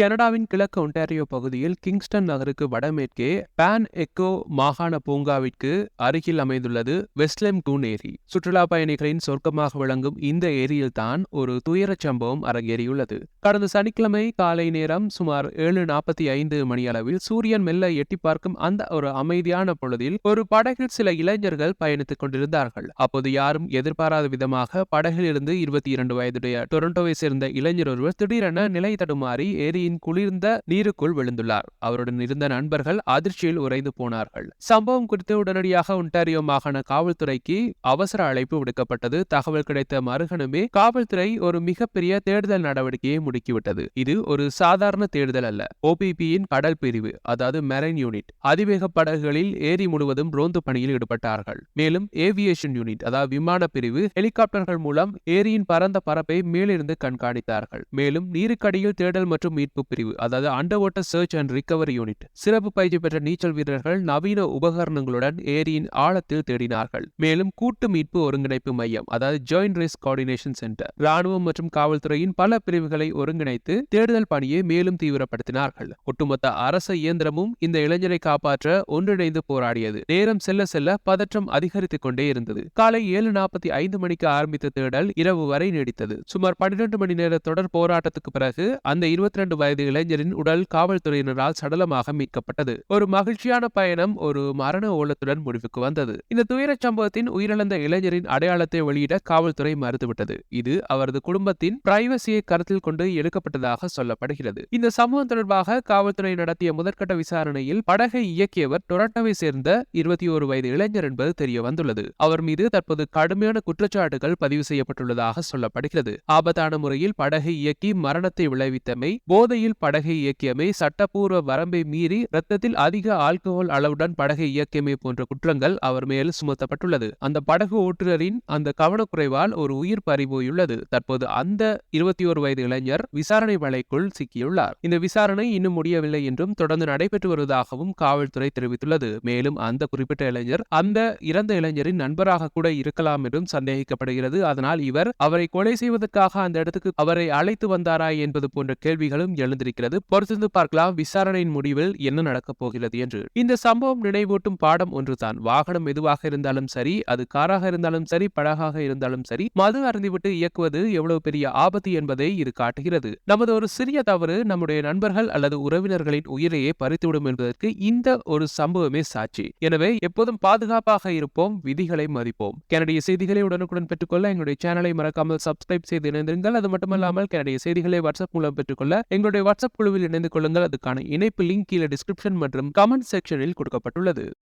கனடாவின் கிழக்கு ஒன்டாரியோ பகுதியில் கிங்ஸ்டன் நகருக்கு வடமேற்கே பான் எக்கோ மாகாண பூங்காவிற்கு அருகில் அமைந்துள்ளது வெஸ்ட்லெம் கூன் ஏரி. சுற்றுலா பயணிகளின் சொர்க்கமாக விளங்கும் இந்த ஏரியில்தான் ஒரு துயரச் சம்பவம் அரங்கேறியுள்ளது. கடந்த சனிக்கிழமை காலை நேரம் சுமார் ஏழு நாற்பத்தி ஐந்து மணியளவில் சூரியன் மெல்ல எட்டி பார்க்கும் அந்த ஒரு அமைதியான பொழுதில் ஒரு படகில் சில இளைஞர்கள் பயணித்துக் கொண்டிருந்தார்கள். அப்போது யாரும் எதிர்பாராத விதமாக படகில் இருந்து இருபத்தி இரண்டு வயதுடைய டொரண்டோவை சேர்ந்த இளைஞர் ஒருவர் திடீரென நிலை தடுமாறி ஏரியின் குளிர்ந்த நீருக்குள் விழுந்துள்ளார். அவருடன் இருந்த நண்பர்கள் அதிர்ச்சியில் உறைந்து போனார்கள். சம்பவம் குறித்து உடனடியாக ஒன்டாரியோ மாகாண காவல்துறைக்கு அவசர அழைப்பு விடுக்கப்பட்டது. தகவல் கிடைத்த மறுகணமே காவல்துறை ஒரு மிகப்பெரிய தேடுதல் நடவடிக்கையை முடுக்கிவிட்டது. இது ஒரு சாதாரண தேடுதல் அல்ல. ஓபிபியின் கடல் பிரிவு அதாவது மெரைன் யூனிட் அதிவேக படகுகளில் ஏரி முழுவதும் ரோந்து பணியில் ஈடுபட்டார்கள். மேலும் ஏவியேஷன் யூனிட் அதாவது விமான பிரிவு ஹெலிகாப்டர்கள் மூலம் ஏரியின் பரந்த பரப்பை மேலிருந்து கண்காணித்தார்கள். மேலும் நீருக்கடியில் தேடல் மற்றும் மீட்பு பிரிவு அதாவது under water search and recovery unit சிறப்பு பயிற்சி பெற்ற நீச்சல் வீரர்கள் நவீன உபகரணங்களுடன் ஏரியின் ஆழத்தில் தேடினார்கள். மேலும் கூட்டு மீட்பு ஒருங்கிணைப்பு மையம் அதாவது ஜாயிண்ட் ரிஸ்க் கோஆர்டினேஷன் சென்டர் ராணுவம் மற்றும் காவல்துறையின் பல பிரிவுகளை ஒருங்கிணைத்து தேடுதல் பணியை மேலும் தீவிரப்படுத்தினார்கள். ஒட்டுமொத்த அரச இயந்திரமும் இந்த இளைஞரை காப்பாற்ற ஒன்றிணைந்து போராடியது. நேரம் செல்ல செல்ல பதற்றம் அதிகரித்துக் கொண்டே இருந்தது. காலை ஏழு நாற்பத்தி ஐந்து மணிக்கு ஆரம்பித்த தேடல் இரவு வரை நீடித்தது. சுமார் பன்னிரண்டு மணி நேர தொடர் போராட்டத்துக்கு பிறகு அந்த இருபத்தி ரெண்டு வயது இளைஞரின் உடல் காவல்துறையினரால் சடலமாக மீட்கப்பட்டது. ஒரு மகிழ்ச்சியான பயணம் ஒரு மரண ஓலத்துடன் முடிவுக்கு வந்தது. இந்த துயரச் சம்பவத்தின் உயிரிழந்த இளைஞரின் அடையாளத்தை வெளியிட காவல்துறை மறுத்துவிட்டது. இது அவரது குடும்பத்தின் பிரைவசியை கருத்தில் கொண்டு எடுக்கப்பட்டதாக சொல்லப்படுகிறது. இந்த சம்பவம் தொடர்பாக காவல்துறை நடத்திய முதற்கட்ட விசாரணையில் படகை இயக்கியவர் டொரட்டோவை சேர்ந்த இருபத்தி ஒரு வயது இளைஞர் என்பது தெரிய வந்துள்ளது அவர் மீது தற்போது கடுமையான குற்றச்சாட்டுகள் பதிவு செய்யப்பட்டுள்ளதாக சொல்லப்படுகிறது. ஆபத்தான முறையில் படகை இயக்கி மரணத்தை விளைவித்தமை போதையில் படகை இயக்கியமை சட்டப்பூர்வ வரம்பை மீறி ரத்தத்தில் அதிக ஆல்கஹால் அளவுடன் படகை இயக்கியமை போன்ற குற்றங்கள் அவர் மேல் சுமத்தப்பட்டுள்ளது. அந்த படகு ஓட்டுநரின் அந்த கவனக்குறைவால் ஒரு உயிர் பறிபோயுள்ளது. தற்போது அந்த இருபத்தி ஒரு வயது இளைஞர் விசாரணை வலைக்குள் சிக்கியுள்ளார். இந்த விசாரணை இன்னும் முடியவில்லை என்றும் தொடர்ந்து நடைபெற்று வருவதாகவும் காவல்துறை தெரிவித்துள்ளது. மேலும் அந்த குறிப்பிட்ட இளைஞர் அந்த இறந்த இளைஞரின் நண்பராக கூட இருக்கலாம் என்றும் சந்தேகிக்கப்படுகிறது. அதனால் இவர் அவரை கொலை செய்வதற்காக அந்த இடத்துக்கு அவரை அழைத்து வந்தாரா என்பது போன்ற கேள்விகளும் எழுந்திருக்கிறது. பொறுத்திருந்து பார்க்கலாம் விசாரணையின் முடிவில் என்ன நடக்கப் போகிறது என்று. இந்த சம்பவம் நினைவூட்டும் பாடம் ஒன்றுதான். வாகனம் எதுவாக இருந்தாலும் சரி அது காராக இருந்தாலும் சரி படகாக இருந்தாலும் சரி மது அருந்திவிட்டு இயக்குவது எவ்வளவு பெரிய ஆபத்து என்பதை இது காட்டுகிறது. நமது ஒரு சிறிய தவறு நம்முடைய நண்பர்கள் அல்லது உறவினர்களின் உயிரையே பறித்துவிடும் என்பதற்கு இந்த ஒரு சம்பவமே சாட்சி. எனவே எப்போதும் பாதுகாப்பாக இருப்போம் விதிகளை மதிப்போம். கனடிய செய்திகளை உடனுக்குடன் பெற்றுக்கொள்ள எங்களுடைய சேனலை மறக்காமல் சப்ஸ்கிரைப் செய்து இணைந்திருங்கள். அது மட்டுமல்லாமல் கனடிய செய்திகளை வாட்ஸ்அப் மூலம் பெற்றுக்கொள்ள எங்களுடைய வாட்ஸ்அப் குழுவில் இணைந்து கொள்ளுங்கள். அதுக்கான இணைப்பு லிங்க் கீழே டிஸ்கிரிப்ஷன் மற்றும் கமெண்ட் செக்ஷனில் கொடுக்கப்பட்டுள்ளது.